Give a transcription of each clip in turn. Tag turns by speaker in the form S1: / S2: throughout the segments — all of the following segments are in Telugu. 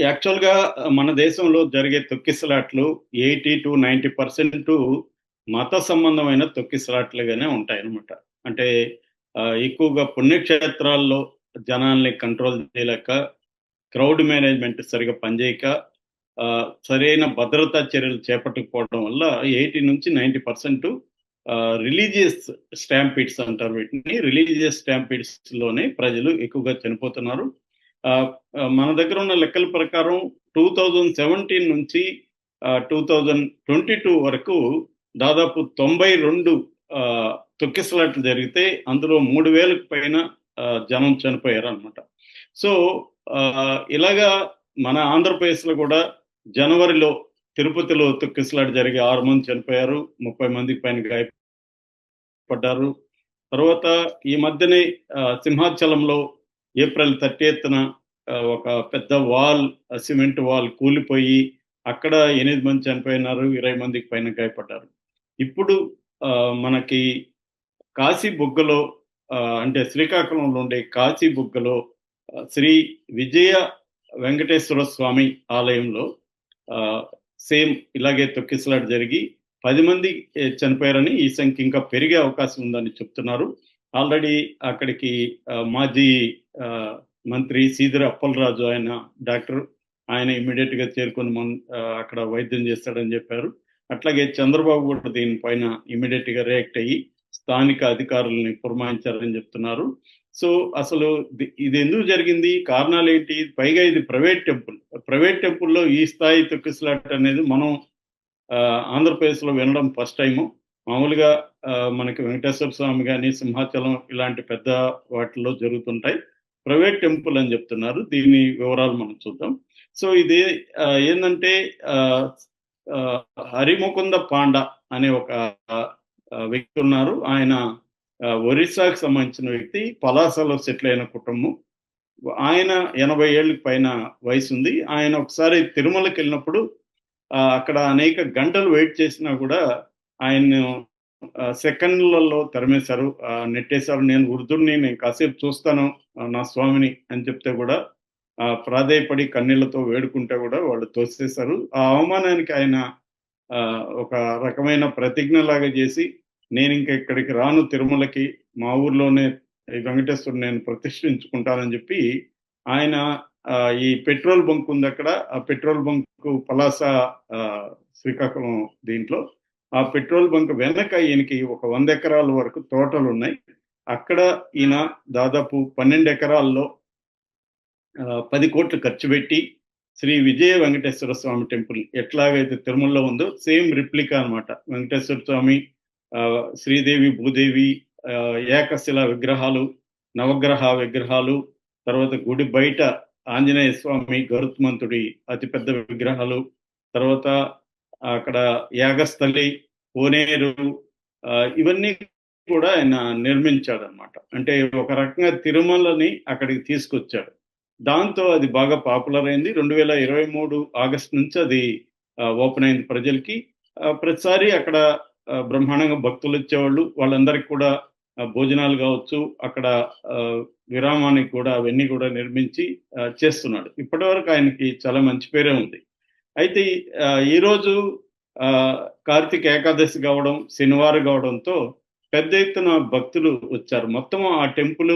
S1: యాక్చువల్‌గా మన దేశంలో జరిగే తొక్కిసలాట్లు 80-90% మత సంబంధమైన తొక్కిసలాట్లుగానే ఉంటాయన్నమాట. అంటే ఎక్కువగా పుణ్యక్షేత్రాల్లో జనాల్ని కంట్రోల్ చేయలేక, క్రౌడ్ మేనేజ్‌మెంట్ సరిగా పనిచేయక, సరైన భద్రతా చర్యలు చేపట్టకపోవడం వల్ల ఎయిటీ నుంచి నైంటీ పర్సెంట్ రిలీజియస్ స్టాంపీడ్స్ అంటారు వీటిని. రిలీజియస్ స్టాంపీడ్స్‌లోనే ప్రజలు ఎక్కువగా చనిపోతున్నారు. మన దగ్గర ఉన్న లెక్కల ప్రకారం 2017 నుంచి టూ థౌజండ్ ట్వంటీ టూ వరకు దాదాపు తొంభై రెండు తొక్కిసలాట్లు జరిగితే అందులో 3000కి పైన జనం చనిపోయారు అనమాట సో, ఇలాగా మన ఆంధ్రప్రదేశ్‌లో కూడా జనవరిలో తిరుపతిలో తొక్కిసలాట జరిగి ఆరు మంది చనిపోయారు. 30 మందికి పైన గాయపడ్డారు. తర్వాత ఈ మధ్యనే సింహాచలంలో ఏప్రిల్ 30న ఎత్తున ఒక పెద్ద వాల్ సిమెంట్ వాల్ కూలిపోయి అక్కడ ఎనిమిది మంది చనిపోయినారు. 20 మందికి పైన గాయపడ్డారు. ఇప్పుడు మనకి కాశీ బుగ్గలో అంటే శ్రీకాకుళంలో ఉండే కాశీ బుగ్గలో శ్రీ విజయ వెంకటేశ్వర స్వామి ఆలయంలో సేమ్ ఇలాగే తొక్కిసలాట జరిగి పది మంది చనిపోయారని, ఈ సంఖ్య ఇంకా పెరిగే అవకాశం ఉందని చెప్తున్నారు. ఆల్రెడీ అక్కడికి మాజీ మంత్రి సీదిరి అప్పలరాజు ఆయన డాక్టర్. ఆయన ఇమ్మీడియేట్‌గా చేరుకొని మన్ అక్కడ వైద్యం చేస్తాడని చెప్పారు. అట్లాగే చంద్రబాబు కూడా దీనిపైన ఇమ్మీడియేట్‌గా రియాక్ట్ అయ్యి స్థానిక అధికారుల్ని పురమాయించారని చెప్తున్నారు. సో, అసలు ఇది ఎందుకు జరిగింది? కారణాలు ఏంటి పైగా ఇది ప్రైవేట్ టెంపుల్. ప్రైవేట్ టెంపుల్‌లో ఈ స్థాయి తొక్కిసలాట అనేది మనం ఆంధ్రప్రదేశ్‌లో వినడం ఫస్ట్ టైము. మామూలుగా మనకి వెంకటేశ్వర స్వామి గాని, సింహాచలం ఇలాంటి పెద్ద వాటిల్లో జరుగుతుంటాయి. ప్రైవేట్ టెంపుల్ అని చెప్తున్నారు. దీని వివరాలు మనం చూద్దాం. సో, ఇది ఏంటంటే హరిముకుంద పాండ అనే ఒక వ్యక్తి ఉన్నారు. ఆయన ఒరిస్సాకు సంబంధించిన వ్యక్తి. పలాసలో సెటిల్ అయిన కుటుంబం. ఆయన 80 ఏళ్ళకి పైన వయసుంది. ఆయన ఒకసారి తిరుమలకి వెళ్ళినప్పుడు అక్కడ అనేక గంటలు వెయిట్ చేసినా కూడా ఆయన్ను సెకండ్‌లలో తరిమేశారు. నెట్టేశారు. నేను వృద్ధుడిని. నేను కాసేపు చూస్తాను నా స్వామిని అని చెప్తే కూడా ప్రాధేయపడి కన్నీళ్ళతో వేడుకుంటే కూడా వాళ్ళు తోసేశారు. ఆ అవమానానికి ఆయన ఒక రకమైన ప్రతిజ్ఞలాగా చేసి నేను ఇంక ఇక్కడికి రాను తిరుమలకి. మా ఊర్లోనే వెంకటేశ్వరుని నేను ప్రతిష్ఠించుకుంటానని చెప్పి ఆయన ఈ పెట్రోల్ బంక్ ఉందక్కడ. ఆ పెట్రోల్ బంక్ పలాస శ్రీకాకుళం దీంట్లో. ఆ పెట్రోల్ బంక్ వెనక ఈయనకి ఒక వంద ఎకరాల వరకు తోటలు ఉన్నాయి అక్కడ ఈయన దాదాపు 12 ఎకరాల్లో పది కోట్లు ఖర్చు పెట్టి శ్రీ విజయ వెంకటేశ్వర స్వామి టెంపుల్ ఎట్లాగైతే తిరుమలలో ఉందో సేమ్ రిప్లికా అన్నమాట. వెంకటేశ్వర స్వామి శ్రీదేవి, భూదేవి ఏకశిల ఏకశిలా విగ్రహాలు, నవగ్రహ విగ్రహాలు, తర్వాత గుడి బయట ఆంజనేయ స్వామి, గరుత్మంతుడి అతిపెద్ద విగ్రహాలు, తర్వాత అక్కడ యాగస్థలి, కోనేరు ఇవన్నీ కూడా ఆయన నిర్మించాడు అనమాట అంటే ఒక రకంగా తిరుమలని అక్కడికి తీసుకొచ్చాడు. దాంతో అది బాగా పాపులర్ అయింది. 2023 ఆగస్ట్ నుంచి అది ఓపెన్ అయింది ప్రజలకి. ప్రతిసారి అక్కడ బ్రహ్మాండంగా భక్తులు వచ్చేవాళ్ళు వాళ్ళందరికి కూడా భోజనాలు కావచ్చు, అక్కడ విరామానికి కూడా అవన్నీ కూడా నిర్మించి చేస్తున్నాడు. ఇప్పటివరకు ఆయనకి చాలా మంచి పేరే ఉంది. అయితే ఈరోజు కార్తీక ఏకాదశి కావడం, శనివారం కావడంతో పెద్ద ఎత్తున భక్తులు వచ్చారు. మొత్తం ఆ టెంపుల్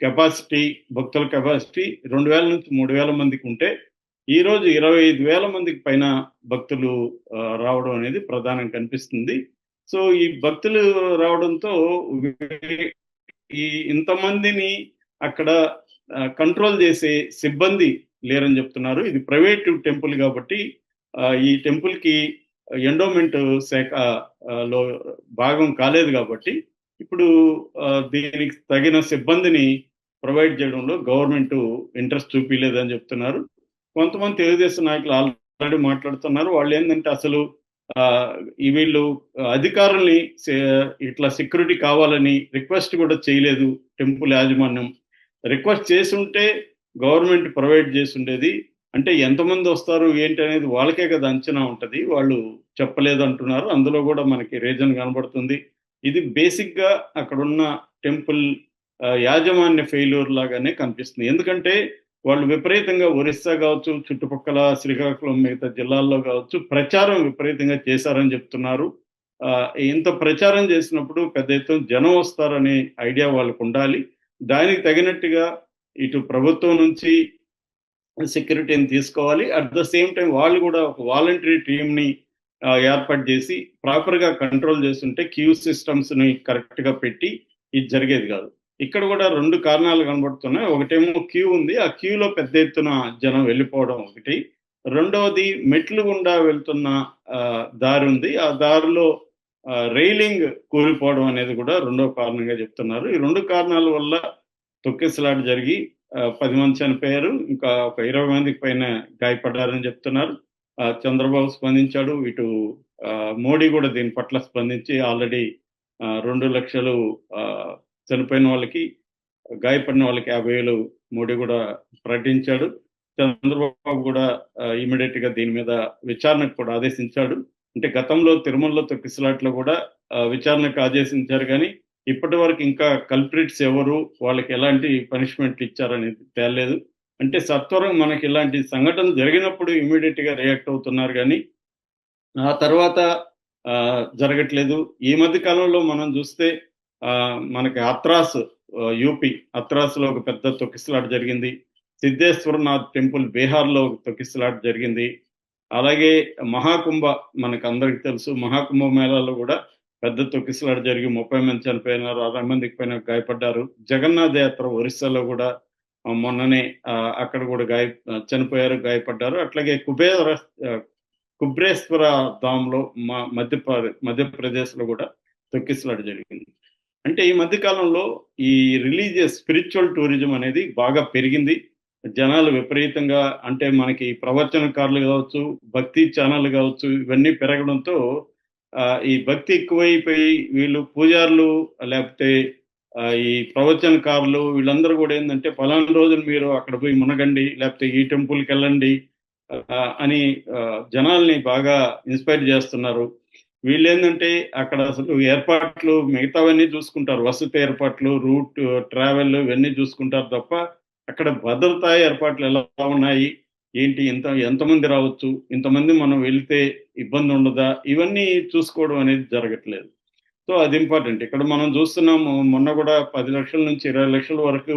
S1: కెపాసిటీ భక్తుల కెపాసిటీ 2000-3000 మందికి ఉంటే, ఈరోజు 25,000 మందికి పైన భక్తులు రావడం అనేది ప్రధానంగా కనిపిస్తుంది. సో, ఈ భక్తులు రావడంతో ఈ ఇంతమందిని అక్కడ కంట్రోల్ చేసే సిబ్బంది లేరని చెప్తున్నారు. ఇది ప్రైవేట్ టెంపుల్ కాబట్టి ఈ టెంపుల్‌కి ఎండోమెంట్ శాఖ లో భాగం కాలేదు కాబట్టి ఇప్పుడు దీనికి తగిన సిబ్బందిని ప్రొవైడ్ చేయడంలో గవర్నమెంట్ ఇంట్రెస్ట్ చూపించలేదని చెప్తున్నారు. కొంతమంది తెలుగుదేశం నాయకులు ఆల్రెడీ మాట్లాడుతున్నారు. వాళ్ళు ఏంటంటే అసలు వీళ్ళు అధికారుల్ని ఇట్లా సెక్యూరిటీ కావాలని రిక్వెస్ట్ కూడా చేయలేదు టెంపుల్ యాజమాన్యం. రిక్వెస్ట్ చేసి ఉంటే గవర్నమెంట్ ప్రొవైడ్ చేసుండేది. అంటే ఎంతమంది వస్తారు ఏంటి అనేది వాళ్ళకే కదా అంచనా ఉంటుంది వాళ్ళు చెప్పలేదు అంటున్నారు అందులో కూడా మనకి రీజన్ కనబడుతుంది. ఇది బేసిక్‌గా అక్కడున్న టెంపుల్ యాజమాన్య ఫెయిల్యూర్ లాగానే కనిపిస్తుంది. ఎందుకంటే వాళ్ళు విపరీతంగా ఒరిస్సా కావచ్చు చుట్టుపక్కల శ్రీకాకుళం మిగతా జిల్లాల్లో కావచ్చు ప్రచారం విపరీతంగా చేశారని చెప్తున్నారు ఇంత ప్రచారం చేసినప్పుడు పెద్ద ఎత్తున జనం వస్తారనే ఐడియా వాళ్ళకు ఉండాలి దానికి తగినట్టుగా ఇటు ప్రభుత్వం నుంచి సెక్యూరిటీని తీసుకోవాలి. అట్ ద సేమ్ టైం వాళ్ళు కూడా ఒక వాలంటరీ టీంని ఏర్పాటు చేసి ప్రాపర్గా కంట్రోల్ చేస్తుంటే క్యూ సిస్టమ్స్ని కరెక్ట్గా పెట్టి ఇది జరిగేది కాదు. ఇక్కడ కూడా రెండు కారణాలు కనబడుతున్నాయి. ఒకటేమో క్యూ ఉంది. ఆ క్యూలో పెద్ద ఎత్తున జనం వెళ్ళిపోవడం ఒకటి. రెండవది మెట్లు గుండా వెళ్తున్న ఆ, దారి ఉంది. ఆ దారిలో రైలింగ్ కూలిపోవడం అనేది కూడా రెండో కారణంగా చెప్తున్నారు. ఈ రెండు కారణాల వల్ల తొక్కిసలాట జరిగి ఆ, పది మంది చనిపోయారు. ఇంకా ఒక ఇరవై మందికి పైన గాయపడ్డారని చెప్తున్నారు. ఆ, చంద్రబాబు స్పందించాడు. ఇటు మోడీ కూడా దీని పట్ల స్పందించి ఆల్రెడీ రెండు లక్షలు ఆ, చనిపోయిన వాళ్ళకి గాయపడిన వాళ్ళకి యాభై వేలు మోడీ కూడా ప్రకటించాడు. చంద్రబాబు కూడా ఇమీడియట్గా దీని మీద విచారణకు కూడా ఆదేశించాడు. అంటే గతంలో తిరుమలలో తొక్కిసలాట్లో కూడా విచారణకు ఆదేశించారు కానీ ఇప్పటి వరకు ఇంకా కల్ప్రిట్స్ ఎవరు? వాళ్ళకి ఎలాంటి పనిష్మెంట్లు ఇచ్చారనేది తేలలేదు. అంటే సత్వరం మనకి ఇలాంటి సంఘటన జరిగినప్పుడు ఇమీడియట్గా రియాక్ట్ అవుతున్నారు కానీ ఆ తర్వాత ఆ, జరగట్లేదు. ఈ మధ్య కాలంలో మనం చూస్తే ఆ, మనకి అత్రాస్ యూపీ అత్రాస్లో ఒక పెద్ద తొక్కిసలాట జరిగింది. సిద్ధేశ్వరనాథ్ టెంపుల్ బీహార్లో ఒక తొక్కిసలాట జరిగింది. అలాగే మహాకుంభ మనకు అందరికి తెలుసు. మహాకుంభ మేళాలో కూడా పెద్ద తొక్కిసలాట జరిగి ముప్పై మంది చనిపోయినారు అరవై మందికి పైన గాయపడ్డారు. జగన్నాథ యాత్ర ఒరిస్సాలో కూడా మొన్ననే అక్కడ కూడా గాయ చనిపోయారు గాయపడ్డారు. అట్లాగే కుబేర కుబ్రేశ్వర ధామ్లో మా మధ్య మధ్యప్రదేశ్లో కూడా తొక్కిసలాట జరిగింది. అంటే ఈ మధ్య కాలంలో ఈ రిలీజియస్ స్పిరిచువల్ టూరిజం అనేది బాగా పెరిగింది. జనాలు విపరీతంగా అంటే మనకి ప్రవచనకారులు కావచ్చు భక్తి ఛానల్ కావచ్చు ఇవన్నీ పెరగడంతో ఈ భక్తి ఎక్కువైపోయి వీళ్ళు పూజారులు లేకపోతే ఈ ప్రవచనకారులు వీళ్ళందరూ కూడా ఏంటంటే పలానా రోజులు మీరు అక్కడ పోయి మునగండి లేకపోతే ఈ టెంపుల్కి వెళ్ళండి అని జనాల్ని బాగా ఇన్స్పైర్ చేస్తున్నారు. వీళ్ళు ఏంటంటే అక్కడ అసలు ఏర్పాట్లు మిగతావన్నీ చూసుకుంటారు. వసతి ఏర్పాట్లు రూట్ ట్రావెల్ ఇవన్నీ చూసుకుంటారు తప్ప అక్కడ భద్రతా ఏర్పాట్లు ఎలా ఉన్నాయి? ఏంటి? ఎంత ఎంతమంది రావచ్చు? ఇంతమంది మనం వెళ్తే ఇబ్బంది ఉండదా? ఇవన్నీ చూసుకోవడం అనేది జరగట్లేదు. సో అది ఇంపార్టెంట్. ఇక్కడ మనం చూస్తున్నాము మొన్న కూడా పది లక్షల నుంచి ఇరవై లక్షల వరకు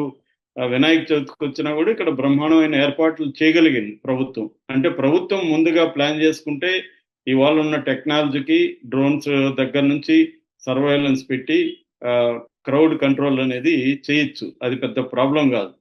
S1: వినాయక చవితికి వచ్చినా కూడా ఇక్కడ బ్రహ్మాండమైన ఏర్పాట్లు చేయగలిగింది ప్రభుత్వం. అంటే ప్రభుత్వం ముందుగా ప్లాన్ చేసుకుంటే ఇవాళ ఉన్న టెక్నాలజీకి డ్రోన్స్ దగ్గర నుంచి సర్వైలెన్స్ పెట్టి క్రౌడ్ కంట్రోల్ అనేది చేయొచ్చు. అది పెద్ద ప్రాబ్లం కాదు.